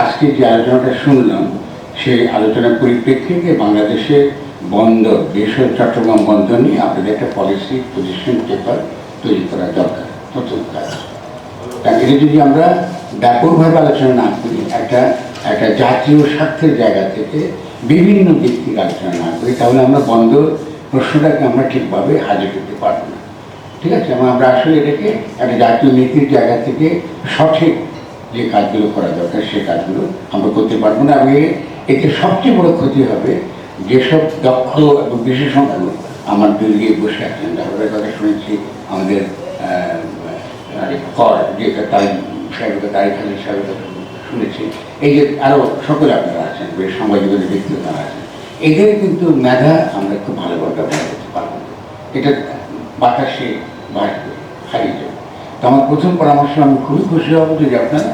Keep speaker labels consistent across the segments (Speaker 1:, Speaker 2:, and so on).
Speaker 1: আজকে যে আলোচনাটা শুনলাম, সেই আলোচনার পরিপ্রেক্ষিতে বাংলাদেশের বন্দর বেসর চট্টগ্রাম বন্দর নিয়ে আপনাদের একটা পলিসি পজিশন পেপার তৈরি করা দরকার প্রথম কাজ। তা এটা যদি আমরা ব্যাপকভাবে আলোচনা না করি, একটা একটা জাতীয় স্বার্থের জায়গা থেকে বিভিন্ন দিক থেকে আলোচনা না করি, তাহলে আমরা বন্দর প্রশ্নটাকে আমরা ঠিকভাবে হাজির করতে পারব না। ঠিক আছে? আমরা আসলে এটাকে একটা জাতীয় নীতির জায়গা থেকে সঠিক যে কাজগুলো করা দরকার, সে কাজগুলো আমরা করতে পারব না। এবং এতে সবচেয়ে বড় ক্ষতি হবে যেসব দক্ষ এবং বিশেষজ্ঞ আমার দুর্গে বসে আছেন। যাদের কথা শুনেছি আমাদের কর, যে তাই সাহেবের তারিখ আলী সাহেবের কথা শুনেছি। এই যে আরও সকলে আপনারা আছেন, বেশ সাংবাদিকদের ব্যক্তি তারা আছেন। এদের কিন্তু মেধা আমরা খুব ভালোভাবে ব্যবহার করতে পারব। এটা বাতাসে বাড়বে হারিয়ে যাবে। তো আমার প্রথম পরামর্শ, আমি খুবই খুশি হব যদি আপনারা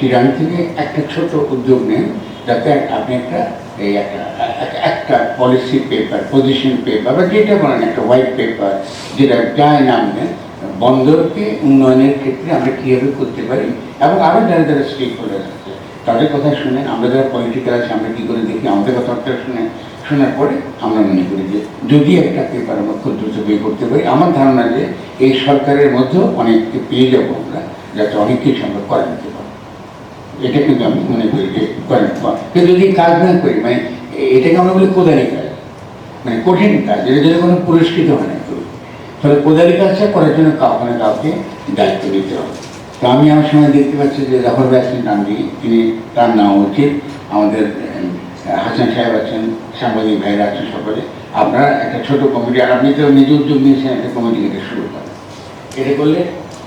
Speaker 1: চিরাং থেকে একটা ছোট উদ্যোগ নেন, যাতে আপনি একটা, এই একটা, একটা- একটা পলিসি পেপার পজিশন পেপার বা যেটা বলেন, একটা হোয়াইট পেপার যেটা যাই নাম নেন, বন্দরকে উন্নয়নের ক্ষেত্রে আমরা কীভাবে করতে পারি এবং আরও যারা যারা স্টেক হোল্ডার আছে, তাদের কথা শুনেন, আমরা যারা পলিটিক্যাল আছে, আমরা কী করে দেখি, আমাদের কথাবার্তা শুনে শোনার পরে আমরা মনে করি যে যদি একটা পেপার আমরা খুব দ্রুত বের করতে পারি, আমার ধারণা যে এই সরকারের মধ্যেও অনেককে পেয়ে যাব আমরা, যাতে অনেক কিছু আমরা করে পারি এটা কিন্তু আমি মনে করি যে করে কিন্তু যদি কাজ না করি মানে এটাকে আমরা বলি কোদারি কাজ মানে কঠিন কাজ, এটা যদি কোনো পুরস্কৃত হয় না কেউ। ফলে কোদারি কাজটা করার জন্য কাউকে কাউকে দায়িত্ব নিতে হবে। তো আমি আমার সময় দেখতে পাচ্ছি যে জাফর ভাই আছেন নামজি তিনি তার নেওয়া উচিত। আমাদের হাসান সাহেব আছেন, সাংবাদিক ভাইরা আছেন সকলে। আপনারা একটা ছোট কমিটি, আর আপনি তো নিজে উদ্যোগ নিয়েছেন একটা কমিটি এটা শুরু করেন। এটা করলে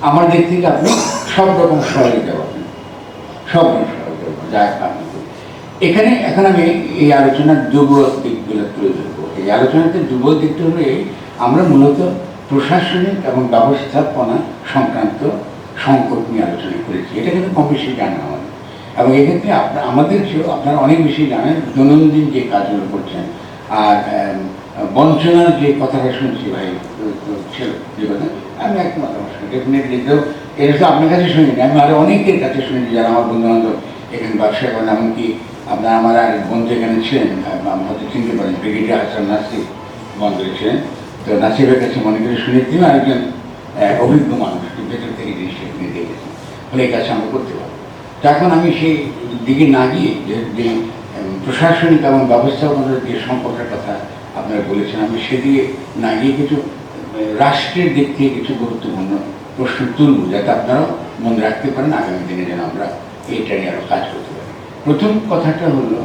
Speaker 1: আমার দিক থেকে আপনি সব রকম সহযোগিতা সব যা এখানে এখন আমি এই আলোচনার দুর্বল দিকগুলো তুলে ধরবো। এই আলোচনাতে দুর্বল দিকটা হলো আমরা মূলত প্রশাসনিক এবং ব্যবস্থাপনা সংক্রান্ত সংকট নিয়ে আলোচনা করেছি। এটা কিন্তু কম বেশি জানা আমাদের। এবং এক্ষেত্রে আপনার আমাদের আপনারা অনেক বেশি জানেন, দৈনন্দিন যে কাজগুলো করছেন, আর বঞ্চনার যে কথাটা শুনছি ভাই ছিল যে কথা, আমি একমত আমার সঙ্গে ডেফিনেটলি এটা তো আপনার কাছে শুনিনি। আমি আরও অনেকের কাছে শুনেছি যারা আমার বন্ধু বান্ধব এখানে ব্যবসা করেন, এমনকি আপনার আমার আর বন্ধু এখানে ছিলেন হয়তো চিনতে পারেন, ব্রিগেডিয়ার হাসান নাসির বন্ধু ছিলেন। তো নাসিরের কাছে মনে করে শুনে তিনি আরেকজন অভিজ্ঞ মানুষ ভেতর থেকে জিনিসটা তিনি দেখেছেন ফলে এই কাজটা আমরা করতে পারব। তো এখন আমি সেই দিকে না গিয়ে যে প্রশাসনিক এবং ব্যবস্থাপনার যে সম্পর্কের কথা আপনারা বলেছেন, আমি সেদিকে না গিয়ে কিছু রাষ্ট্রের দিক থেকে কিছু গুরুত্বপূর্ণ প্রশ্ন তুলব যাতে আপনারাও মনে রাখতে পারেন, আগামী দিনে যেন আমরা এইটা নিয়ে আরও কাজ করতে পারি। প্রথম কথাটা হলো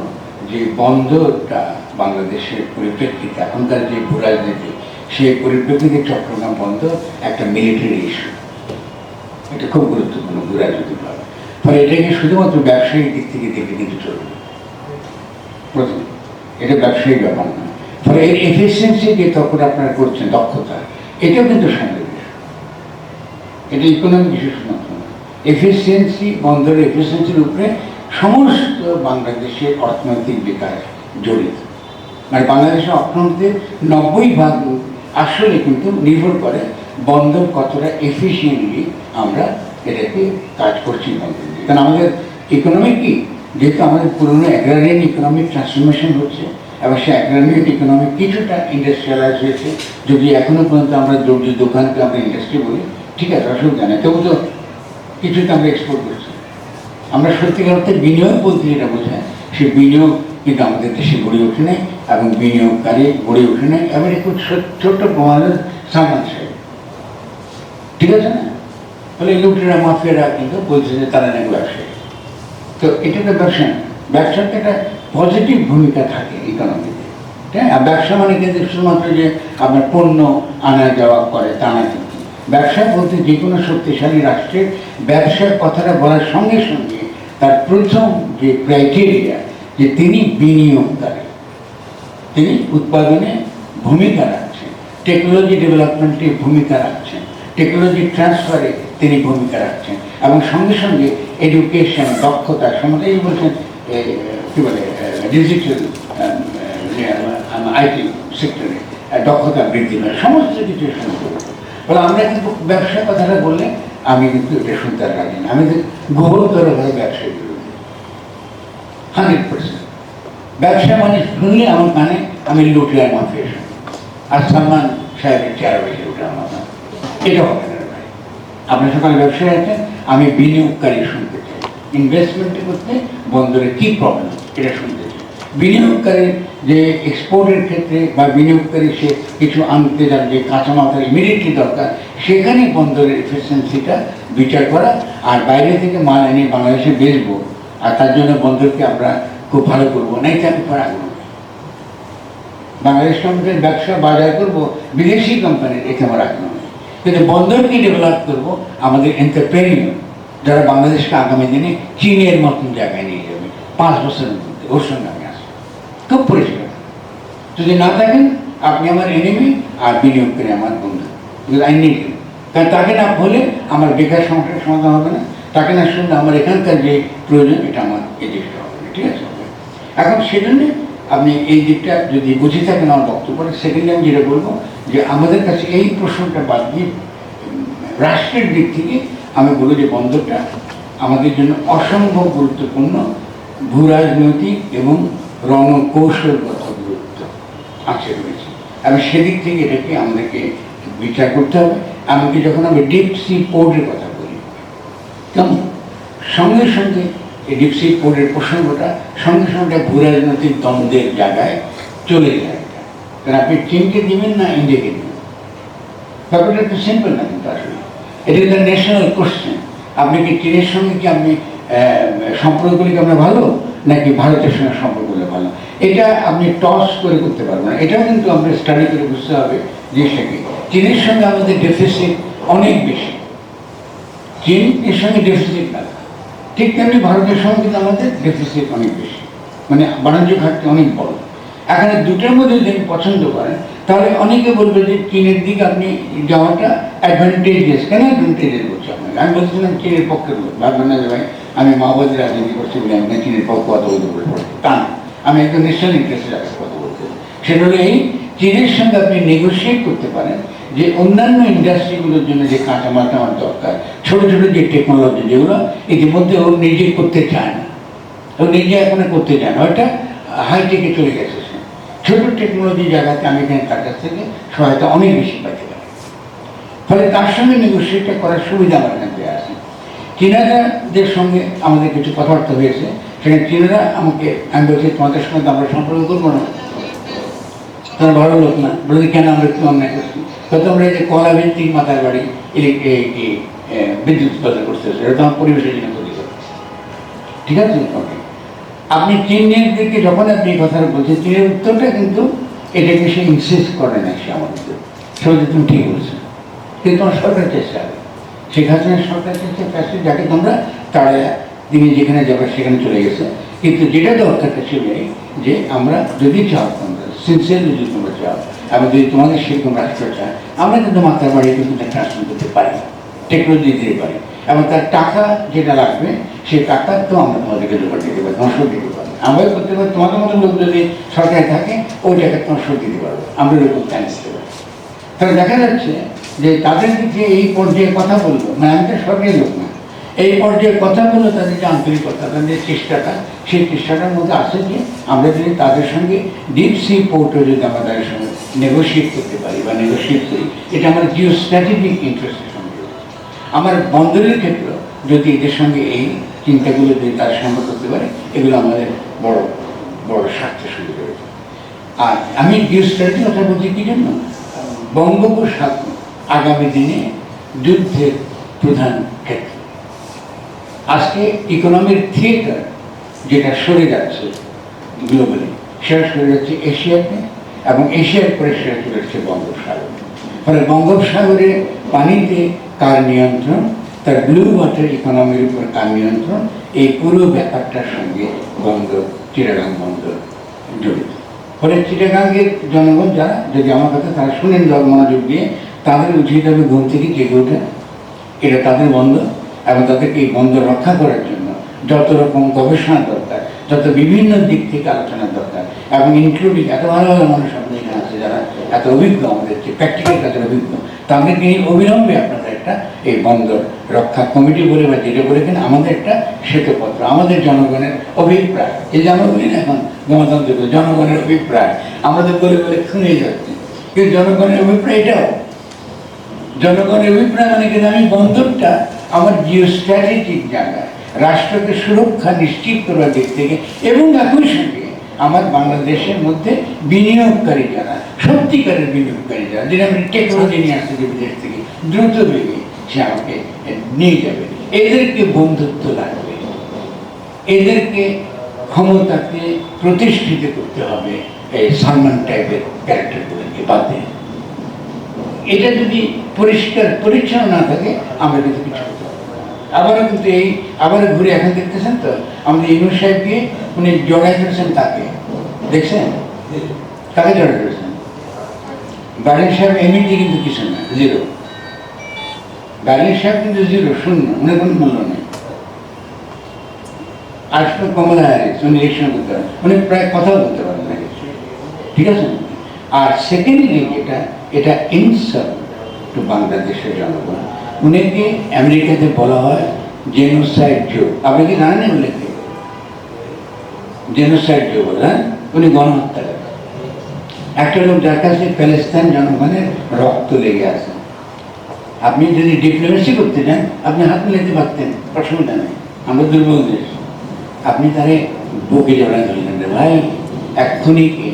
Speaker 1: যে বন্দরটা বাংলাদেশের পরিপ্রেক্ষিতে, এখনকার যে ভূ রাজনীতি, সেই পরিপ্রেক্ষিতে চট্টগ্রাম বন্দর একটা মিলিটারি ইস্যু এটা খুব গুরুত্বপূর্ণ ভূ রাজনৈতিকভাবে ফলে এটাকে শুধুমাত্র ব্যবসায়িক দিক থেকে দেখে কিন্তু চলবে প্রথম, এটা ব্যবসায়িক ব্যাপার না ফলে এর এফিসিয়েন্সি যে তখন আপনারা করছেন দক্ষতা, এটাও কিন্তু বিষয় এটা ইকোনমিক ইস্যু শুধুমাত্র এফিসিয়েন্সি বন্দরের এফিসিয়েন্সির উপরে সমস্ত বাংলাদেশের অর্থনৈতিক বিকাশ জড়িত। মানে বাংলাদেশের অর্থনীতির নব্বই ভাগ আসলে কিন্তু নির্ভর করে বন্দর কতটা এফিসিয়েন্টলি আমরা এটাকে কাজ করছি বন্দর কারণ আমাদের ইকোনমি কি? যেহেতু আমাদের পুরনো অ্যাগ্রারিয়ান ইকোনমিক ট্রান্সফরমেশন হচ্ছে এবং সে অ্যাগ্রারিয়ান ইকোনমি কিছুটা ইন্ডাস্ট্রিয়ালাইজ হয়েছে। যদি এখনও পর্যন্ত আমরা দ্রব্য দোকানকে আমরা ইন্ডাস্ট্রি বলি ঠিক আছে অসুবিধা নেই তবু তো কিছুটা আমরা এক্সপোর্ট করছি। আমরা সত্যিকার অর্থে বিনিয়োগ বলতে যেটা বোঝায় সেই বিনিয়োগ কিন্তু আমাদের দেশে গড়ে ওঠে নাই এবং বিনিয়োগকারী গড়ে ওঠে নাই এবং একটু ছোট্ট প্রমাণের সাহেব ঠিক আছে না? ফলে লুটেরা মাফিয়ারা কিন্তু বলছে যে তারা নাকি ব্যবসায়ী। তো এটা তো ব্যবসা না। ব্যবসার তো একটা পজিটিভ ভূমিকা থাকে ইকোনমিতে হ্যাঁ? আর ব্যবসা মানে কিন্তু শুধুমাত্র যে আপনার পণ্য আনা যাওয়া করে তা না কিন্তু। ব্যবসা বলতে যে কোনো শক্তিশালী রাষ্ট্রের ব্যবসার কথাটা বলার সঙ্গে সঙ্গে তার প্রথম যে ক্রাইটেরিয়া যে তিনি বিনিয়োগকারী, তিনি উৎপাদনে ভূমিকা রাখছেন টেকনোলজি ডেভেলপমেন্টে ভূমিকা রাখছেন টেকনোলজি ট্রান্সফারে তিনি ভূমিকা রাখছেন এবং সঙ্গে সঙ্গে এডুকেশন দক্ষতা এই বলছেন কী বলে ডিজিটাল আইটি সেক্টরে দক্ষতা বৃদ্ধি হয় সমস্ত কিছু শুরু বলে আমরা কিন্তু ব্যবসার কথাটা বললে আমি কিন্তু এটা শুনতে রাজি না। আমি ঘোরতরভাবে ব্যবসায়ী বিরোধী হান্ড্রেড পার্সেন্ট। ব্যবসা মানে শুনলে আমার মানে আমি লুটিয়ার মাফিয়া আর সালমান সাহেবের চেয়ার বেশি উঠে আমার এটা হবে না ভাই। আপনি সকালে ব্যবসায় আছেন, আমি বিনিয়োগকারী শুনতে চাই। ইনভেস্টমেন্ট করতে বন্দরে কি প্রবলেম এটা শুনতে চাই। বিনিয়োগকারীর যে এক্সপোর্টের ক্ষেত্রে বা বিনিয়োগকারী সে কিছু আনতে যান, যে কাঁচামাল তার ইমিডিয়েটলি দরকার, সেখানে বন্দরের এফিসিয়েন্সিটা বিচার করা আর বাইরে থেকে মাল এনে বাংলাদেশে বেচবো। আর তার জন্য বন্দরকে আমরা খুব ভালো করব। নাই আমি করা বাংলাদেশ কোম্পানির ব্যবসা বাজার করব, বিদেশি কোম্পানির এতে আমার আগ্রহ কিন্তু বন্দরকে ডেভেলপ করব আমাদের এন্টারপ্রেনিয়র যারা বাংলাদেশকে আগামী দিনে চীনের মতন জায়গায় নিয়ে যাবে। পাঁচ বছরের মধ্যে ওর সঙ্গে খুব পরিষ্কার যদি না থাকেন, আপনি আমার এনিমি আর বিনিয়োগ করে আমার বন্ধু। আই কারণ তাকে না হলে আমার বেকার সমস্যার সমাধান হবে না। তাকে না শুনলে আমার এখানকার যে প্রয়োজন, এটা আমার এই দিকটা হবে ঠিক আছে? এখন সেজন্য আপনি এই দিকটা যদি বুঝে থাকেন আমার বক্তব্য সেকেন্ডে আমি যেটা বলব যে আমাদের কাছে এই প্রশ্নটা বাদ দিয়ে রাষ্ট্রের দিক থেকে আমি বলব যে বন্দরটা আমাদের জন্য অসম্ভব গুরুত্বপূর্ণ ভূ রাজনৈতিক এবং রণকৌশলগত গুরুত্ব আছে রয়েছে। এবং সেদিক থেকে এটাকে আমাদেরকে বিচার করতে হবে। এমনকি যখন আমরা ডিপ সি পোর্টের কথা বলি, কেমন? সঙ্গে সঙ্গে এই ডিপসি পোর্টের প্রসঙ্গটা সঙ্গে সঙ্গে ভূ রাজনৈতিক দ্বন্দ্বের জায়গায় চলে যায়। কারণ আপনি চীনকে দিবেন না ইন্ডিয়াকে দিবেন ব্যাপারটা একটু সিম্পল না কিন্তু আসলে। এটা কিন্তু ন্যাশনাল কোশ্চেন আপনি কি চীনের সঙ্গে কি আপনি সম্পর্কগুলি কি আপনার ভালো? নাকি ভারতের সঙ্গে সম্পর্কগুলো ভালো? এটা আপনি টস করে করতে পারবেন না। এটাও কিন্তু আমরা স্টাডি করে বুঝতে হবে জিনিসটা কি। চীনের সঙ্গে আমাদের ডেফিসিট অনেক বেশি। চীন এর সঙ্গে ডেফিসিট না। ঠিক তেমনি ভারতের সঙ্গে কিন্তু আমাদের ডেফিসিট অনেক বেশি। মানে বাণিজ্য ঘাটতি অনেক বড়। এখানে দুটোর মধ্যে যদি পছন্দ করেন, তাহলে অনেকে বলবে যে চীনের দিকে আপনি যাওয়াটা অ্যাডভান্টেজেস কেন অ্যাডভান্টেজেস বলছি আপনাকে? আমি বলছিলাম চীনের পক্ষে ভাববেন না যে আমি মাওবাদী রাজনীতি করছি বলে আমি চীনের পক্ষ কথা বলতে বলব তা না। আমি একদম ন্যাশনাল ইন্টারেস্টের আগে কথা বলতে সেটা হলো এই চীনের সঙ্গে আপনি নেগোসিয়েট করতে পারেন যে অন্যান্য ইন্ডাস্ট্রিগুলোর জন্য যে কাঁচামালটা আমার দরকার, ছোটো ছোটো যে টেকনোলজি যেগুলো, ইতিমধ্যে ও নিজে করতে চায় না। ও নিজে এখন করতে চায় না। ওইটা হাইটেকে চলে গেছে সে। ছোটো টেকনোলজি জায়গাতে আমি এখানে তার কাছ থেকে সহায়তা অনেক বেশি পাইতে পারি। ফলে তার সঙ্গে নেগোসিয়েটটা করার সুবিধা আমার থেকে আছে। চীনাদের সঙ্গে আমাদের কিছু কথাবার্তা হয়েছে, সেখানে চীনারা আমাকে, আমি বলছি, তোমাদের সঙ্গে আমরা সম্পর্ক করব না। তারা ভালো লোক না। বলে কেন আমরা একটু অন্যায় করছি তো আমরা এই যে কলা ভিত্তিক মাথার বাড়ি বিদ্যুৎ উৎপাদন করতেছে এটা তো আমার পরিবেশের জন্য ক্ষতিকর। ঠিক আছে? আপনি চীনের দিকে যখন আপনি এই বলছেন, চীনের উত্তরটা কিন্তু এটাকে সে ইনসিস্ট করে না সে আমাদের। সে তুমি ঠিক বলছো। কিন্তু তোমার সরকার চেষ্টা হবে শেখ হাসিনার সরকার চেষ্টা ফ্যাসিল যাকে তোমরা তারা তিনি যেখানে যাবে সেখানে চলে গেছে। কিন্তু যেটা দরকার ছিল যে আমরা যদি চাও তোমরা সিনসিয়ারলি যদি তোমরা চাও এবং যদি তোমাদের সেরকম রাষ্ট্র চায় আমরা কিন্তু মাথার বাড়ি কিন্তু ট্রান্সফার করতে পারি। টেকনোলজি দিতে পারি। এবং তার টাকা যেটা লাগবে, সেই টাকা তো আমরা তোমাদেরকে জোগাড় দিতে পারি শোধ দিতে পারি। আমরাও করতে পারি, তোমাদের মতো লোক যদি সরকারে থাকে, ওই টাকা শোধ দিতে পারব। আমরা এরকম প্ল্যান দিতে পারি। তাহলে দেখা যাচ্ছে যে তাদের যে এই পর্যায়ে কথা বলব মানে আমি তো সরকারি লোক না। এই পর্যায়ে কথা বলল, তাদের যে আন্তরিকতা, তাদের চেষ্টাটা, সেই চেষ্টাটার মধ্যে আছে যে আমরা যদি তাদের সঙ্গে ডিপ সি পোর্টও যদি আমরা তাদের সঙ্গে নেগোসিয়েট করতে পারি বা নেগোসিয়েট করি, এটা আমার জিও স্ট্র্যাটেজিক ইন্টারেস্টের সঙ্গে। আমার বন্দরের ক্ষেত্রে যদি এদের সঙ্গে এই চিন্তাগুলো যদি তার সঙ্গে করতে পারে, এগুলো আমাদের বড় বড় স্বার্থের সঙ্গে রয়েছে আর আমি জিও স্ট্র্যাটেজি কথা বলছি কি জন্য? বঙ্গোপসাগর আগামী দিনে যুদ্ধের প্রধান ক্ষেত্র আজকে ইকোনমির থিয়েটার যেটা সরে যাচ্ছে গ্লোবালি সেটা সরে যাচ্ছে এশিয়াতে এবং এশিয়ার পরে সেটা চলে যাচ্ছে বঙ্গোপসাগর। ফলে বঙ্গোপসাগরের পানিতে কার নিয়ন্ত্রণ, তার ব্লু ওয়াটার ইকোনমির উপর কার নিয়ন্ত্রণ, এই পুরো ব্যাপারটার সঙ্গে বন্দর চিটাগাং বন্দর জড়িত। ফলে চিটাগাঙ্গের জনগণ যারা, যদি আমার কথা তারা শুনেন মনোযোগ দিয়ে তাদের উচিত হবে ঘুম থেকে জেগে ওঠা। এটা তাদের বন্ধ এবং তাদেরকে এই বন্ধ রক্ষা করার জন্য যত রকম গবেষণা দরকার, যত বিভিন্ন দিক থেকে আলোচনা দরকার এবং ইনক্লুডিং এত ভালো ভালো মানুষ আমাদের এখানে আছে যারা এত অভিজ্ঞ আমাদের যে প্র্যাকটিক্যাল কাজের অভিজ্ঞ, তাদেরকে এই অবিলম্বে আপনাদের একটা এই বন্দর রক্ষা কমিটি বলে বা যেটা বলে কিনা আমাদের একটা শ্বেতপত্র, আমাদের জনগণের অভিপ্রায়। এই যে আমরা বলি না এখন গণতন্ত্র, জনগণের অভিপ্রায়। আমাদের বলে বলে শুনে যাচ্ছে। কিন্তু জনগণের অভিপ্রায় এটাও। জনগণের অভিপ্রায় মানে কিন্তু আমি বন্দরটা আমার জিও স্ট্র্যাটেজিক জায়গায়, রাষ্ট্রকে সুরক্ষা নিশ্চিত করার দিক থেকে এবং একই সঙ্গে আমার বাংলাদেশের মধ্যে বিনিয়োগকারী যারা, সত্যিকারের বিনিয়োগকারী যারা যেটা আমি টেকনোলজি নিয়ে আসতে বিদেশ থেকে, দ্রুত বেগে সে আমাকে নিয়ে যাবে। এদেরকে বন্ধুত্ব লাগবে। এদেরকে ক্ষমতাকে প্রতিষ্ঠিত করতে হবে, এই সালমান টাইপের ক্যারেক্টারগুলোকে বাদ দিয়ে। এটা যদি পরিষ্কার পরিচ্ছন্ন না থাকে, আমরা কিন্তু কিছু করতে আবারও কিন্তু এই, আবারও ঘুরে এখন দেখতেছেন তো, আমাদের ইউনুস সাহেবকে উনি জড়াই করেছেন তাকে। দেখছেন? কাকে জড়াই করেছেন বাড়ির সাহেব এমনিতে কিন্তু কিছু না জিরো বাড়ির সাহেব কিন্তু জিরো শূন্য উনি কোনো মূল্য নেই। আসলে কমলা হ্যারিস উনি ইলেকশন করতে পারেন। উনি প্রায় কথাও বলতে পারেন না। ঠিক আছে? আর সেকেন্ডলি এটা এটা ইনসাল্ট টু বাংলাদেশের জনগণ। উনিকে আমেরিকাতে বলা হয় জেনোসাইড জো আপনি কি জানেন উনিকে জেনোসাইড জো বলে হ্যাঁ? উনি গণহত্যা একটা লোক যার কাছে প্যালেস্তাইন জনগণের রক্ত লেগে আছে। আপনি যদি ডিপ্লোমেসি করতে চান আপনি হাত মিলাতে পারতেন, অসুবিধা নেই। আমরা দুর্বল দেশ। আপনি তারে বুকে জড়াই ধরলেন ভাই। এক খুনিকে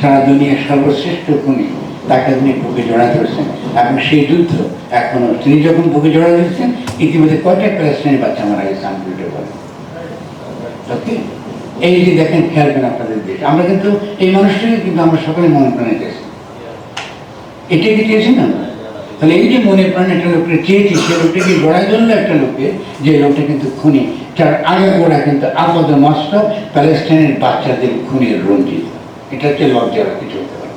Speaker 1: সারা দুনিয়ার সর্বশ্রেষ্ঠ খুনি তাকে আপনি বুকে জড়া ধরেছেন এখন সেই যুদ্ধ এখনও। তিনি যখন বুকে জড়া ধরেছেন ইতিমধ্যে কয়টা প্যালেস্টাইনি বাচ্চা মারা গেছে বলতে পারি এই যে দেখেন খেয়ালবেন আপনাদের দেশ। আমরা কিন্তু এই মানুষটাকে কিন্তু আমরা সকলে মনে প্রাণে চেয়েছি। এটাই কি চেয়েছি না? তাহলে এই যে মনে প্রাণে একটা লোককে চেয়েছি, সে লোকটাকে জড়াই ধরলো একটা লোককে, যে লোকটা কিন্তু খুনি। তার আগে গোড়া কিন্তু আপদ মস্তক প্যালেস্টাইনের বাচ্চাদের খুনের রঞ্জিত। এটা হচ্ছে লজ্জার কিছু হতে পারে।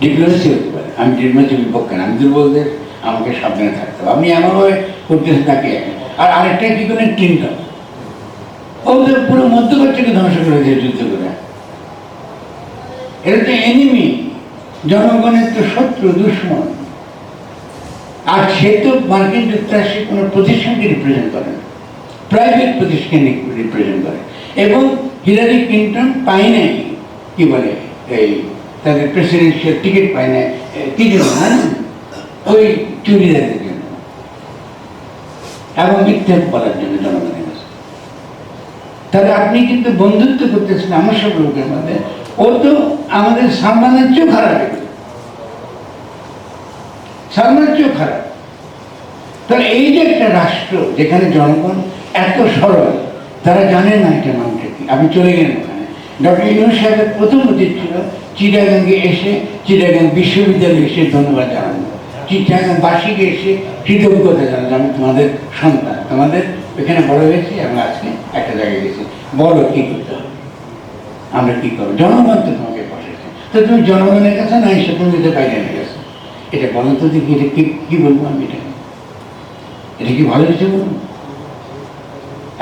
Speaker 1: ডিপ্লোমেসি হতে পারে। আমি ডিপ্লোমেসির বিপক্ষে না, আমি দুর্বলদের আমাকে সাবধানে থাকতে হবে। আমি এমনভাবে করতে তাকে আর আরেকটা কি করে টিনটা ওদের পুরো মধ্যপ্রাচ্যকে ধ্বংস করে দিয়ে যুদ্ধ করে। এটা তো এনিমি জনগণের তো শত্রু, দুশ্মন। আর সে তো মার্কিন যুক্তরাষ্ট্রের কোনো প্রতিষ্ঠানকে রিপ্রেজেন্ট করে না। প্রাইভেট প্রতিষ্ঠানকে রিপ্রেজেন্ট করে। এবং হিলারি ক্লিন্টন পায় নাই, কি বলে, এই তাদের প্রেসিডেন্সিয়াল টিকিট পায় না কি জন্য জানেন? ওই চুরিদারের জন্য। এবং মিথ্যা বলার জন্য জনগণের কাছে। তাহলে আপনি কিন্তু বন্ধুত্ব করতেছেন আমার সব লোকের মধ্যে। ও তো আমাদের সালমানের চেয়েও খারাপ। সালমানের চেয়েও খারাপ। তাহলে এই যে একটা রাষ্ট্র যেখানে জনগণ এত সরল, তারা জানে না এটা মানুষের কি। আপনি চলে ওখানে ডক্টর ইউনুস সাহেবের প্রথম উচিত ছিল চিটাগাঙ্গে এসে, চিটাগাং বিশ্ববিদ্যালয়ে এসে ধন্যবাদ জানানো। চিটাগাংবাসীকে এসে কৃতজ্ঞতা জানানো আমি তোমাদের সন্তান, তোমাদের এখানে বড় হয়েছি এবং আজকে একটা জায়গায় গেছি। বলো কী করতে হবে? আমরা কী করব? জনগণ তো তোমাকে বসেছে। তো তুমি জনগণের কাছে না এসে তুমি যেতে বাইরে নিয়ে গেছো। এটা বলো তো দেখি, এটা কি কি বলব আমি এটা এটা কি ভালো কিছু বলব?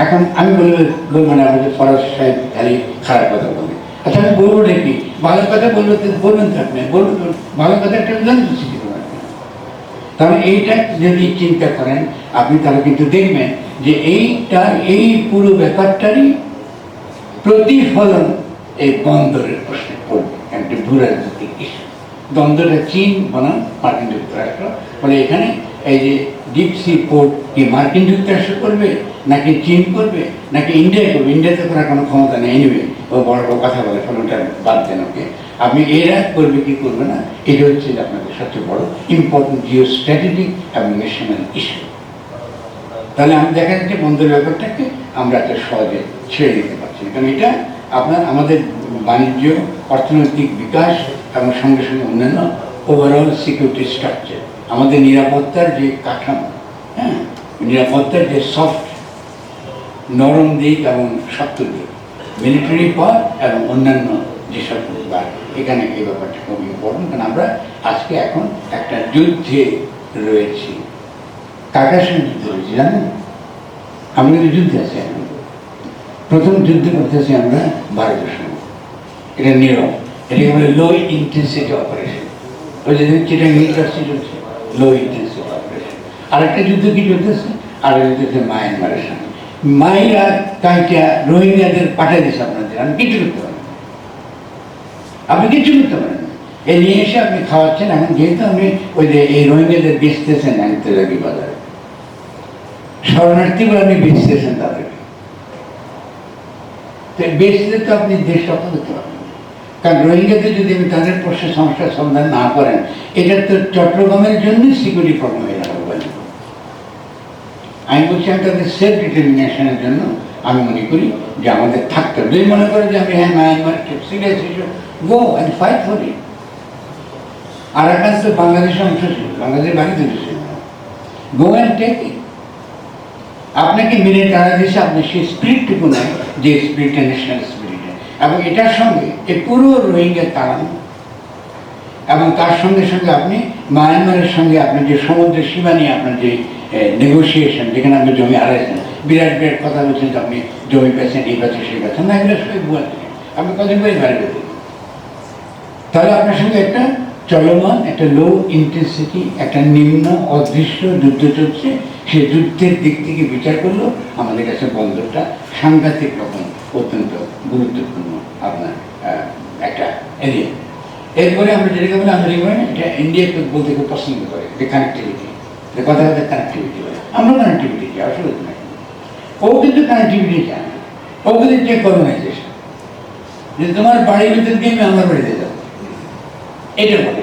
Speaker 1: এখন আমি বলব বলব না আমাদের ফরাজ সাহেব খালি খারাপ কথা বলে। আচ্ছা আমি বলব দেখি ভালো কথা বলব বলবেন তো আপনি বলব তো ভালো কথা একটা দিচ্ছি কি করে? তাহলে এইটা যদি চিন্তা করেন, আপনি তাহলে কিন্তু দেখবেন যে এইটা, এই পুরো ব্যাপারটারই প্রতিফলন এই বন্দরের প্রশ্নে পড়বে। একটা ভূরাজনৈতিক ইস্যু দ্বন্দ্বটা চীন বনাম, মার্কিন যুক্তরাষ্ট্র ফলে এখানে এই যে ডিপ সি পোর্ট কি মার্কিন যুক্তরাষ্ট্র করবে, নাকি চীন করবে, নাকি ইন্ডিয়া করবে? ইন্ডিয়াতে করার কোনো ক্ষমতা নেই নেবে ও বড় বড় কথা বলে, ফলনটা বাদ দেন, ওকে? আপনি এরা করবে কি করবে না, এটা হচ্ছে আপনাদের সবচেয়ে বড় ইম্পর্টেন্ট জিও স্ট্র্যাটেজিক এবং ন্যাশনাল ইস্যু তাহলে আমি দেখা যাচ্ছে বন্ধুর ব্যাপারটাকে আমরা এত সহজে ছেড়ে দিতে পারছি কারণ এটা আপনার, আমাদের বাণিজ্য, অর্থনৈতিক বিকাশ এবং সঙ্গে সঙ্গে অন্যান্য ওভারঅল সিকিউরিটি স্ট্রাকচার আমাদের নিরাপত্তার যে কাঠামো হ্যাঁ? নিরাপত্তার যে সফট নরম দিক এবং শক্ত দিক মিলিটারি পাওয়ার এবং অন্যান্য যেসব বা এখানে এই ব্যাপারটা খুব ইম্পর্টেন্ট কারণ আমরা আজকে এখন একটা যুদ্ধে রয়েছি। কাকার সঙ্গে যুদ্ধ হয়েছে জানেন? আমরা যুদ্ধে আছি এখন। প্রথম যুদ্ধ করতেছি আমরা ভারতের সঙ্গে। এটা নীরব, এটাকে বলে লো ইন্টেন্সিটি অপারেশন ওই যে চিটা ইন্ডাস্ট্রি চলছে লো অপারেশন আরেকটা যুদ্ধ কি চলতেছে? আর চলতেছে মায়ানমারের সঙ্গে মায়েরা কাইটা রোহিঙ্গাদের পাঠিয়ে দিয়েছে আপনাদের। আমি কিছু করতে পারি না। আপনি কিছু করতে পারেন এই নিয়ে এসে আপনি খাওয়াচ্ছেন। এখন যেহেতু আপনি ওই যে এই রোহিঙ্গাদের বেচতেছেন আন্তর্জাতিক বাজারে, শরণার্থীগুলো আপনি বেচতেছেন তাদেরকে। তো বেচলে তো আপনি দেশ রক্ষা করতে পারবেন। না। কারণ রোহিঙ্গাদের যদি আপনি তাদের প্রশ্নের সমস্যার সমাধান না করেন, এটা তো চট্টগ্রামের জন্যই সিকিউরিটি প্রবলেম হয়ে যাবে বলে আমি বলছি, আমি তাদের সেলফ ডিটারমিনেশনের জন্য আমি মনে করি যে আমাদের থাকতে হবে। যদি মনে করে যে আমি হ্যাঁ Myanmar serious issue go and fight for it Arakan তো বাংলাদেশের অংশ ছিল, বাংলাদেশের বাড়িতে ছিল গো অ্যান্ড টেক ইট আপনাকে মেনে টানা দিয়েছে, আপনি সেই স্পিরিটটুকু নেয় যে স্পিরিটটা ন্যাশনাল স্পিরিটে এবং এটার সঙ্গে এই পুরো রোহিঙ্গা তাড়ানো, এবং তার সঙ্গে সঙ্গে আপনি মায়ানমারের সঙ্গে আপনার যে সমুদ্রের সীমা নিয়ে আপনার যে নেগোসিয়েশন যেখানে আপনি জমি হারাইছেন, বিরাট বিরাট কথা বলছেন যে আপনি জমি পেয়েছেন এই পাচ্ছেন সেই পাচ্ছেন না, এগুলো সবাই ভুয়া আপনি কদিন পরে বাইরে বেরোবেন তাহলে আপনার সঙ্গে একটা চলমান, একটা লো ইন্টেন্সিটি একটা নিম্ন অদৃশ্য যুদ্ধ চলছে। সে যুদ্ধের দিক থেকে বিচার করলেও আমাদের কাছে বন্দরটা সাংঘাতিক রকম। অত্যন্ত গুরুত্বপূর্ণ আপনার একটা এরিয়া এরপরে আমরা যেটাকে বলি আমরা বলি এটা ইন্ডিয়াকে বলতে খুব পছন্দ করে, যে কানেক্টিভিটি যে কথা কথা কানেক্টিভিটি বলে। আমরা কানেক্টিভিটি চাই তো নাই। ও কিন্তু কানেক্টিভিটি চায় না ও কিন্তু যে কলোনাইজেশন যে তোমার বাড়ির ভিতর দিয়ে আমি আমার বাড়িতে যাব এটা বলে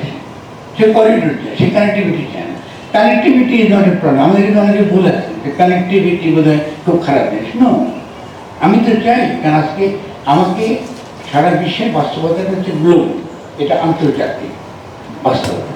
Speaker 1: সে। করিডোর চায় সে কানেক্টিভিটি চায় না connectivity is not a problem আমাদের কিন্তু অনেকে ভুল আছে যে কানেক্টিভিটি বোধ হয় খুব খারাপ জিনিস। নো আমি তো চাই, কারণ আজকে আমাকে সারা বিশ্বের বাস্তবতাটা হচ্ছে গ্লোব, এটা আন্তর্জাতিক বাস্তবতা।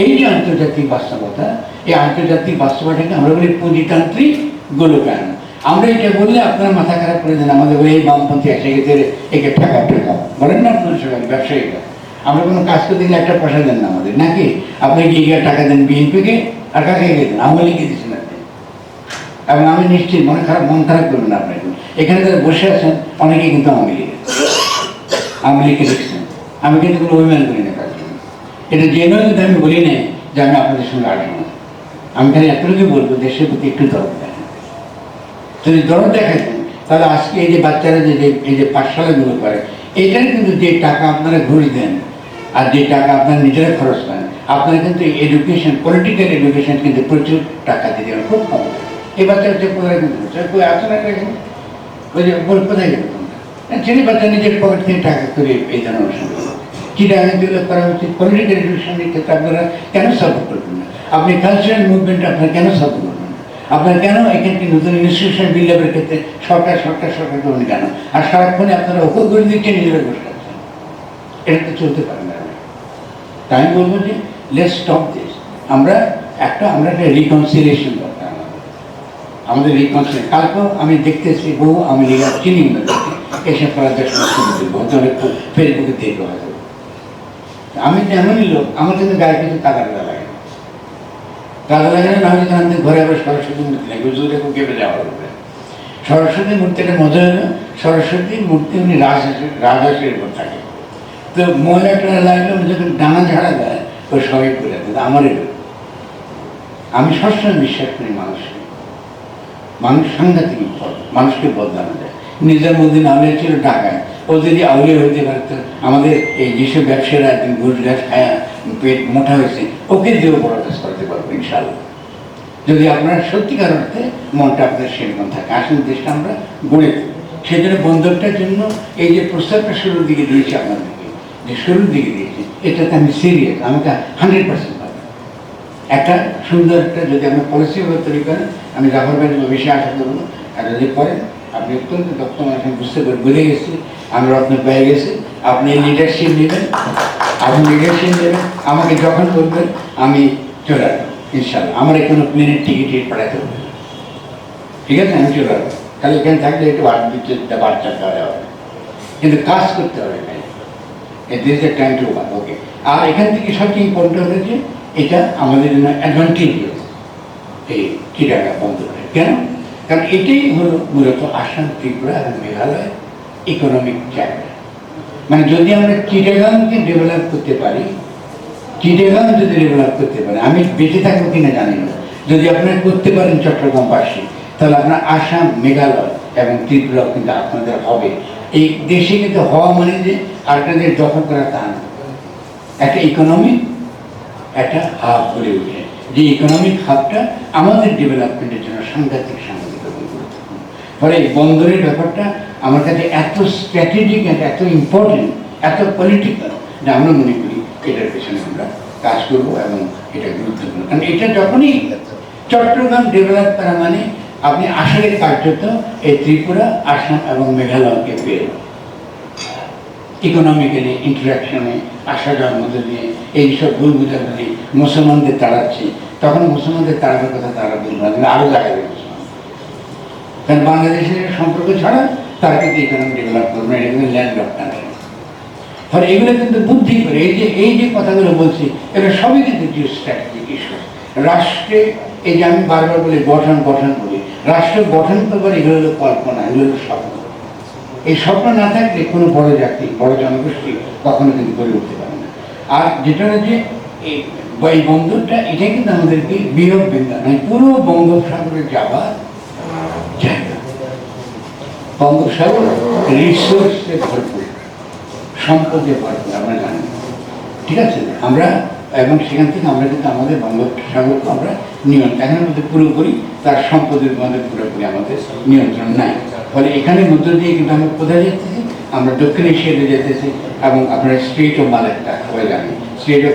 Speaker 1: এই যে আন্তর্জাতিক বাস্তবতা, এই আন্তর্জাতিক বাস্তবতাকে আমরা বলি পুঁজিতান্ত্রিক গোলকায়ন আমরা এটা বললে আপনার মাথা খারাপ করে দেন, আমাদের এই বামপন্থী এসে গেছে, একে ঠেকা ঠেকা বলেন না আপনার সবাই, ব্যবসায়ীরা। আমরা কোনো কাজ করতে গেলে একটা পয়সা দেন না আমাদের। নাকি আপনি গিয়ে টাকা দেন বিএনপিকে, আর কাকে দেন? আওয়ামী লীগকে দিচ্ছেন এবং আমি নিশ্চিত মনে খারাপ মন খারাপ করবেন আপনার এখানে যারা বসে আছেন অনেকে কিন্তু আওয়ামী লীগের। আওয়ামী লীগকে দেখছেন। আমি কিন্তু কোনো অভিমান করি না কাজ। এটা জেনেও আমি বলি না যে আমি আপনাদের সঙ্গে আসব না। আমি খালি এতটুকু বলব দেশের প্রতি একটু দরদ দেখেন। যদি দরদ দেখাতেন তাহলে আজকে এই যে বাচ্চারা যে এই যে পাঠশালাগুলো করে এটার কিন্তু যে টাকা আপনারা ঘুষ দেন আর যে টাকা আপনারা নিজেরা খরচ করেন আপনারা কিন্তু এডুকেশন পলিটিক্যাল এডুকেশন কিন্তু প্রচুর টাকা হবে, খুব কম এই বাচ্চারা যে কোথায় কিন্তু কই আছে না এখানে ওই যে বল কোথায় গেল? ছেলে বাচ্চা নিজের পকেট থেকে টাকা করে এই অনুষ্ঠান করবে। কি টাকা দিলে করা উচিত? পলিটিক্যাল এডুকেশনের ক্ষেত্রে আপনারা কেন সাপোর্ট করবেন না? আপনি কালচারাল মুভমেন্ট আপনারা কেন সাপোর্ট করবেন আপনারা কেন এখানকে নতুন ইনস্টিটিউশন বিল্ড আপের ক্ষেত্রে সরকার সরকার সরকার করবেন কেন? আর সারাক্ষণে আপনারা ওপর করে দিচ্ছেন নিজেরা বসে আছেন। এটা তো চলতে পারে না। তাই আমি বলব যে লেট স্টপ দিস আমরা একটা আমরা একটা রিকনসিলিয়েশন আমাদের আমাদের রিকনসিলিয়েশন কালকেও আমি দেখতেছি, বহু আমি লিগার চিনি দেখি এসে পড়াতে শুনতে ফেসবুকে দেখব হয়তো আমি তো এমনই লোক, আমার কিন্তু গায়ে কিছু টাকা টাকা লাগে। টাকা লাগে না হলে আমি ঘরে আবার সরস্বতী মূর্তি লাগে হুজুরে খুব কেঁপে যাওয়া হবে। সরস্বতী মূর্তিটা মজা হলো, সরস্বতী মূর্তি উনি রাজহাঁসের রাজহাঁসের উপর থাকে। তো মহিলাটা লাগলে, উনি যখন ডানা ঝাড়া দেয় ওই সবাই করে দেয় আমারই। আমি সবসময় বিশ্বাস করি মানুষকে। মানুষ সাংঘাতিক মানুষকে বদলানো যায়। মধ্যে আউলিয়া ছিল ঢাকায়। ও যদি আউলিয়া হইতে পারতো, আমাদের এই যেসব ব্যবসায়ীরা ঘুষ, ঘাস, খায়া, পেট মোটা হয়েছে, ওকে দিয়েও বড় কাজ করতে পারব ইনশাল্লাহ যদি আপনার সত্যিকার অর্থে মনটা আপনার সেরকম থাকে আসলে দেশটা আমরা গড়ে সেই জন্য বন্দরটার জন্য এই যে প্রস্তাবটা শুরুর দিকে দিয়েছি আপনাদেরকে, যে শুরুর দিকে দিয়েছি, এটাতে আমি সিরিয়াস আমাকে হান্ড্রেড পার্সেন্ট একটা সুন্দর একটা যদি আমরা পলিসি তৈরি করেন, আমি জাফর ভাই বেশি আশা করব। আর যদি করেন, আপনি অত্যন্ত দক্ষ মানুষ বুঝতে পারে, বুঝে গেছি আমি রত্ন পেয়ে গেছি। আপনি লিডারশিপ নেবেন, আপনি লিডারশিপ নেবেন, আমাকে যখন বলবেন, আমি চলে আসব ইনশাল্লাহ আমার কোনো প্লেনের টিকিট পাঠাতে হবে ঠিক আছে? আমি চলে আসব। তাহলে এখানে থাকলে একটু বাদ দিতে বাচ্চা দেওয়া হবে কিন্তু কাজ করতে হবে ভাই। This a time to okay আর এখান থেকে সবচেয়ে ইম্পর্টেন্ট যে এটা আমাদের জন্য অ্যাডভান্টেজিয়াস এই চিটাগা বন্ধ করে। কেন? কারণ এটাই হলো মূলত আসাম, ত্রিপুরা এবং মেঘালয় ইকোনমিক জায়গা মানে যদি আমরা চিটাগাংকে ডেভেলপ করতে পারি চিটাগাং যদি ডেভেলপ করতে পারে, আমি বেঁচে থাকব কিনা জানি না। যদি আপনারা করতে পারেন চট্টগ্রামবাসী তাহলে আপনার আসাম, মেঘালয় এবং ত্রিপুরা কিন্তু আপনাদের হবে। এই দেশে কিন্তু হওয়া মানে যে আরেকটা দেশ দখল করা তা না। একটা ইকোনমিক একটা হাব গড়ে ওঠে। যে ইকোনমিক হাবটা আমাদের ডেভেলপমেন্টের জন্য সাংঘাতিক সাংঘাতিক ফলে বন্দরের ব্যাপারটা আমার কাছে এত স্ট্র্যাটেজিক এত ইম্পর্টেন্ট এত পলিটিক্যাল যে আমরা মনে করি এটার পেছনে আমরা কাজ করব এবং এটা গুরুত্বপূর্ণ। কারণ এটা যখনই চট্টগ্রাম ডেভেলপ করা মানে আপনি আসলে কার্যত এই ত্রিপুরা, আসাম এবং মেঘালয়কে পেয়ে। ইকোনমিক্যালি ইন্টারাকশনে আসা যাওয়ার মধ্যে দিয়ে এইসব ভুল বুঝাবুঝি মুসলমানদের তাড়াচ্ছি, তখন মুসলমানদের তাড়ানোর কথা তারা বলবে আরও যাবে মুসলমান। কারণ বাংলাদেশের সম্পর্ক ছাড়া তার কিন্তু ইকোনমি ডেভেলপ করবে না, এটা কিন্তু ল্যান্ড অফ কান্ট্রি ফলে এগুলো কিন্তু বুদ্ধি করে, এই যে এই যে কথাগুলো বলছি এটা সবই কিন্তু জিও স্ট্র্যাটেজিক ইস্যু রাষ্ট্রে, এই যে আমি বারবার বলি, গঠন গঠন বলি, রাষ্ট্র গঠন করবার এগুলো হলো কল্পনা, এগুলো হলো এই স্বপ্ন না থাকলে কোনো বড় জাতি বড় জনগোষ্ঠী কখনো কিন্তু গড়ে উঠতে পারে না। আর যেটা হচ্ছে এই এই বন্দরটা এটা কিন্তু আমাদেরকে বৃহৎ বিন্দা নয় পুরো বঙ্গোপসাগরে যাওয়ার জায়গা বঙ্গোপসাগর রিসোর্সে ভরপুর, সম্পদে ভরপুর, আমরা জানি ঠিক আছে? আমরা, এবং সেখান থেকে আমরা কিন্তু আমাদের বঙ্গোপসাগরকে আমরা নিয়ন্ত্রণ এখানের মধ্যে পুরোপুরি তার সম্পদের মধ্যে পুরোপুরি আমাদের নিয়ন্ত্রণ নাই। ফলে এখানে মধ্য দিয়ে কিন্তু আমরা কোথায় যেতেছি আমরা দক্ষিণ এশিয়াতে যেতেছি এবং আপনারা স্টেট অফ মালাক্কা সবাই জানেন। স্টেট অফ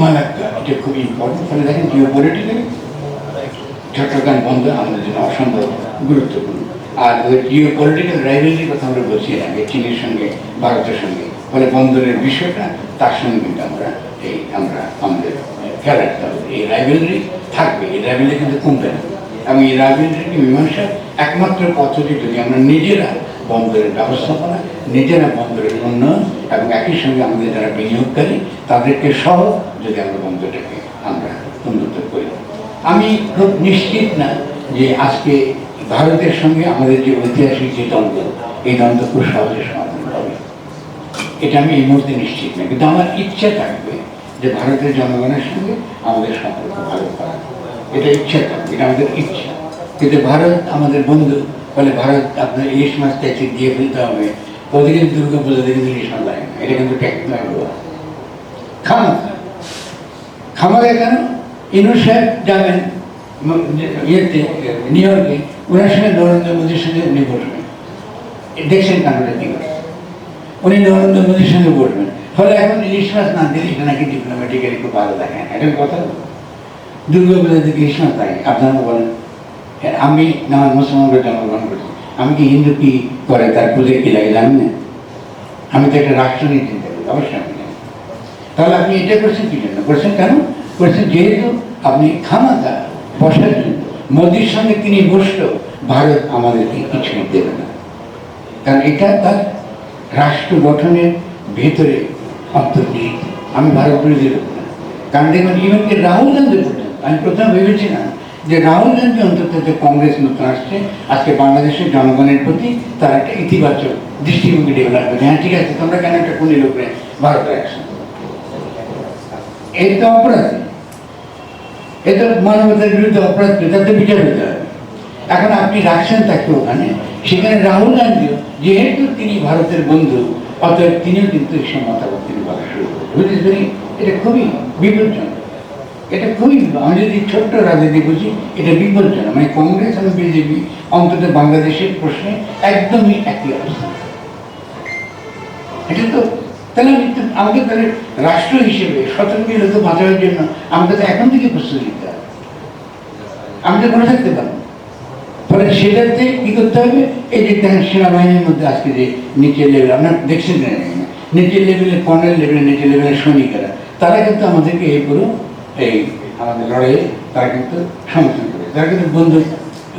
Speaker 1: মালাক্কা এটা খুব ইম্পর্টেন্ট ফলে দেখেন জিও পলিটিক্যালি চট্টগ্রাম বন্ধ আমাদের জন্য অসম্ভব গুরুত্বপূর্ণ। আর জিও পলিটিক্যাল রাইভেলির কথা আমরা বলছি আগে চীনের সঙ্গে, ভারতের সঙ্গে। ফলে বন্দরের বিষয়টা, তার সঙ্গে কিন্তু আমরা এই, আমরা আমাদের খেয়াল রাখতে হবে এই রাইভেলরি থাকবে, এই রাইভেলরি কিন্তু কমবে না। এবং এই রাইভেলরিকে মীমাংসার একমাত্র পদ্ধতি যদি আমরা নিজেরা বন্দরের ব্যবস্থাপনা নিজেরা বন্দরের উন্নয়ন এবং একই সঙ্গে আমাদের যারা বিনিয়োগকারী, তাদেরকে সহ যদি আমরা বন্দরটাকে আমরা উন্নত করি। আমি খুব নিশ্চিত না যে আজকে ভারতের সঙ্গে আমাদের যে ঐতিহাসিক যে দ্বন্দ্ব, এই দ্বন্দ্ব খুব সহজে সমাধান হবে। এটা আমি এই মুহূর্তে নিশ্চিত না, কিন্তু আমার ইচ্ছা থাকবে যে ভারতের জনগণের সঙ্গে আমাদের সম্পর্ক ভালো করা। এটা ইচ্ছা থাকবে, এটা আমাদের ইচ্ছা। কিন্তু ভারত আমাদের বন্ধু। ফলে ভারত আপনার ইলিশ মাছ ট্যাক্সি দিয়ে ফেলতে হবে। ওদিকে দুর্গা পুজোতে কিন্তু ইলিশ মাছ লাগে এটা কিন্তু খামাখা খামাখা কেন? ইনু সাহেব যাবেন ইয়েতে, নিউ ইয়র্কে। ওনার সঙ্গে নরেন্দ্র মোদীর সঙ্গে উনি বসবেন। দেখছেন কানাডা কি করে উনি নরেন্দ্র মোদীর সঙ্গে বসবেন। ফলে এখন ইলিশ মাছ না দিলে এটা নাকি ডিপ্লোম্যাটিক্যালি খুব ভালো দেখেন এটা কথা? দুর্গা পুজো থেকে ইলিশ মাছ থাকে আপনারা বলেন। আমি না মুসলমানকে জন্মগ্রহণ করছি আমি কি হিন্দু কি করে? তার পুজো কি লাগে জানেন না? আমি তো একটা রাষ্ট্র নিয়ে চিন্তা করি অবশ্যই আমি জানি। তাহলে আপনি এটা করছেন কি জন্য? করছেন কেন? করছেন যেহেতু আপনি খামাকা বসার জন্য। মোদির সঙ্গে তিনি বসলেও ভারত আমাদেরকে কিছুই দেবে না। কারণ এটা তার রাষ্ট্র গঠনের ভেতরে অন্তর্নিহিত। আমি ভারত বিরোধী লোক না। কারণ দেখবেন ইভেন রাহুল গান্ধী আমি প্রথমে ভেবেছিলাম যে রাহুল গান্ধী অন্তত যে কংগ্রেস নতুন আসছে, আজকে বাংলাদেশের জনগণের প্রতি তার একটা ইতিবাচক দৃষ্টিভঙ্গি ডেভেলপ করে হ্যাঁ ঠিক আছে, তোমরা কেন একটা কোনি লোকরে ভারত অ্যাকশন এই তো অপরাধ, এ তো মানবতার বিরুদ্ধে অপরাধ তাতে বিচার হতে হবে। এখন আপনি রাখছেন তাকে ওখানে, সেখানে রাহুল গান্ধীও, যেহেতু তিনি ভারতের বন্ধু, অতএব তিনিও কিন্তু সব মতামত তিনি বলা শুরু করেন এটা খুবই বিপজ্জনক। এটা খুবই আমি যদি ছোট্ট রাজনীতি বুঝি, এটা বিপজ্জনক। মানে কংগ্রেস এবং বিজেপি অন্তত বাংলাদেশের প্রশ্নে একদমই একই অবস্থা। এটা তো তাহলে আমাকে তাহলে রাষ্ট্র হিসেবে স্বতন্ত্র লোক বাঁচানোর জন্য আমাকে তো এখন থেকে প্রস্তুতি নিতে হবে। আমি তো মনে থাকতে পারব। ফলে সেটাতে কি করতে হবে? এই যে দেখেন সেনাবাহিনীর মধ্যে আজকে যে নিচের লেভেল আপনার দেখছেন নিচের লেভেলে কর্নেল লেভেলে নিচের লেভেলের সৈনিকেরা, তারা কিন্তু আমাদেরকে এই পুরো এই আমাদের লড়াইয়ে তারা কিন্তু সমর্থন করে তারা কিন্তু বন্ধু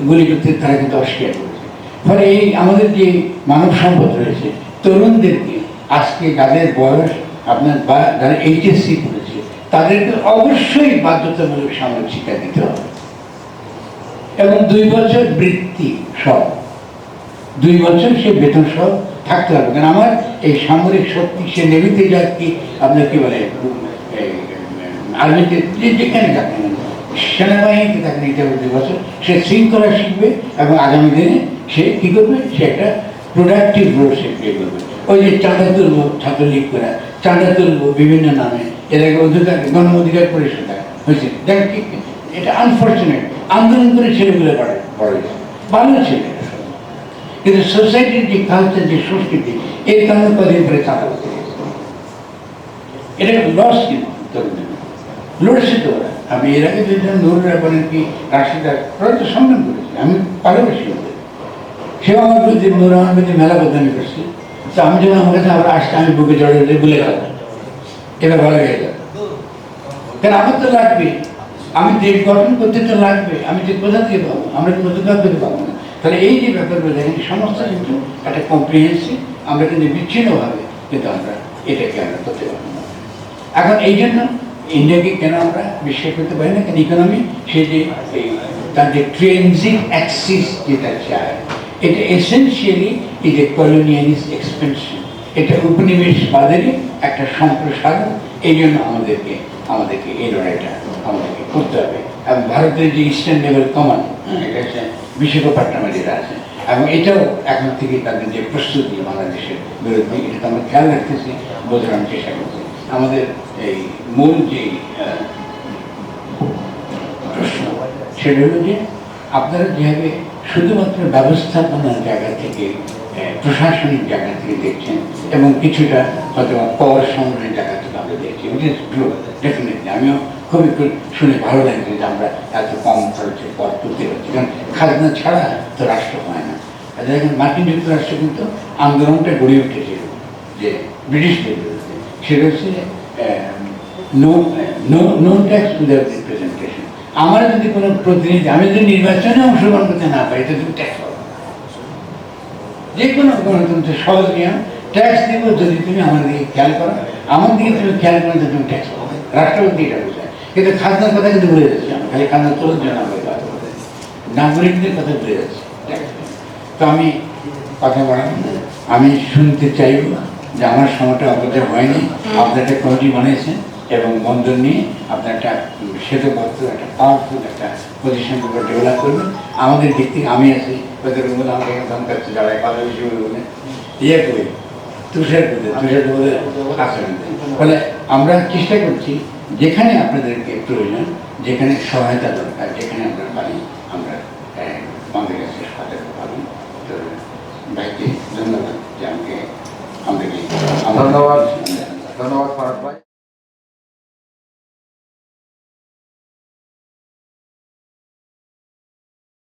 Speaker 1: গুলি করতে তারা কিন্তু অস্বীকার করেছে। ফলে এই আমাদের যে মানব সম্পদ রয়েছে, তরুণদেরকে আজকে যাদের বয়স আপনার বা যারা এইচএসসি করেছে তাদেরকে অবশ্যই বাধ্যতামূলক সামরিক শিক্ষা দিতে হবে। এবং দুই বছর বৃত্তি সব দুই বছর সে বেতন সহ থাকতে হবে। কারণ আমার এই সামরিক শক্তি, সে নেভিতে যাক কি, আপনার কি বলে আর্মিতে যেখানে যাক না কেন, সেনাবাহিনীতে তাকে নিতে হবে দুই বছর। সে শৃঙ্খলা শিখবে এবং আগামী দিনে সে কী করবে? সে একটা প্রোডাক্টিভ রোল সে প্লে করবে। ওই যে চাঁদা তুলবো ছাত্রলীগ করে চাঁদা তুলবো বিভিন্ন নামে এটাকে অধিকার গণ অধিকার পরিষদ হয়েছে। দেখ এটা আনফর্চুনেট আন্দোলন করে ছেলেগুলো পড়ে হয়েছে ভালো ছেলে। কিন্তু সোসাইটির যে কালচার যে সংস্কৃতি এর কারণে কদিন ধরে চাঁদা এটা লস কিন্তু লড়েছে আমি এর আগে যদি নুররা বলেন কি রাশিদা ওরা তো সম্মান করেছে, আমি ভালোবাসি ওদের। সেও আমার বিরুদ্ধে নুর বিরুদ্ধে মেলা বদনামি করছে। তো আমি যখন আমার কাছে আবার আসতে আমি বুকে জড়ে জড়ে বলে গেলাম এবার ভালো হয়ে গেল। কেন আমার তো লাগবে? আমি দেশ গঠন করতে তো লাগবে, আমি যে কোথা থেকে পাবো, আমরা তো অধিকার থেকে পাবো না। তাহলে এই যে ব্যাপারগুলো দেখেন সমস্ত কিন্তু একটা কম্প্রিহেন্সিভ আমরা কিন্তু বিচ্ছিন্নভাবে কিন্তু আমরা এটাকে আমরা করতে পারব না। এখন এই জন্য ইন্ডিয়াকে কেন আমরা বিশ্বাস করতে পারি না? কেন ইকোনমি সে যে তার যে ট্রেনজিট অ্যাক্সিস যেটা চায় এটা এসেন্সিয়ালি এই যে কলোনিয়ালিস্ট এক্সপেনশন এটা উপনিবেশবাদেরই একটা সম্প্রসারণ, এই জন্য আমাদেরকে আমাদেরকে এই লড়াইটা আমাদেরকে করতে হবে। এবং ভারতের যে ইস্টার্ন লেভেল কমান্ড এটা হচ্ছে বিশাখাপট্টনামে যেটা আছে এবং এটাও এখন থেকে তাদের যে প্রস্তুতি বাংলাদেশের বিরুদ্ধে, এটা তো আমরা খেয়াল রাখতেছি, বোঝানোর চেষ্টা করছি। আমাদের এই মূল যে সেটা হলো যে আপনারা যেভাবে শুধুমাত্র ব্যবস্থাপনার জায়গা থেকে প্রশাসনিক জায়গা থেকে দেখছেন, এবং কিছুটা হয়তো কর সংগ্রহের জায়গা থেকে আমরা দেখছি ডেফিনেটলি আমিও খুবই খুব শুনে ভালো লাগছে যে আমরা এত কম খরচে কর তুলতে পারছি। কারণ খাজনা ছাড়া তো রাষ্ট্র হয় না। দেখেন, মার্কিন যুক্তরাষ্ট্র কিন্তু আন্দোলনটা গড়ে উঠেছিল, যে ব্রিটিশদের বিরুদ্ধে। সেটা হচ্ছে no no no tax without representation আমার যদি কোনো প্রতিনিধি আমি যদি নির্বাচনে অংশগ্রহণ করতে না পারি তো তুমি ট্যাক্স পাবো। যে কোনো গণতন্ত্রের সহজ নিয়ম। ট্যাক্স দিব যদি তুমি আমার দিকে খেয়াল করো। আমার দিকে তুমি খেয়াল করো তো তুমি ট্যাক্স পাবে। রাষ্ট্রপতি এটা বোঝায়। কিন্তু খাজনার কথা কিন্তু ভুলে যাচ্ছি। আমরা খালি খাজনা তোলার জন্য আমরা কথা বলে নাগরিকদের কথা ভুলে যাচ্ছি। তো আমি কথা বলাম আমি শুনতে চাইব। যে আমার সময়টা আপনাদের হয়নি আপনার একটা কমিটি বানিয়েছেন এবং বন্ধন নিয়ে আপনার একটা শ্বেতপত্র একটা পাওয়ারফুল একটা পজিশন ডেভেলপ করবেন। আমাদের দিক থেকে আমি আছি ওদের মধ্যে আমাকে ধমকাচ্ছে যারা কথা হিসেবে বলে ইয়ে করি তুষার করতে তুষার বলে আচরণ ফলে আমরা চেষ্টা করছি যেখানে আপনাদেরকে প্রয়োজন যেখানে সহায়তা দরকার যেখানে আমরা পারি আমরা আমাদের কাছে সহায়তা পাবেন তো ভাইকে ধন্যবাদ ধন্যবাদ ফারাক ভাই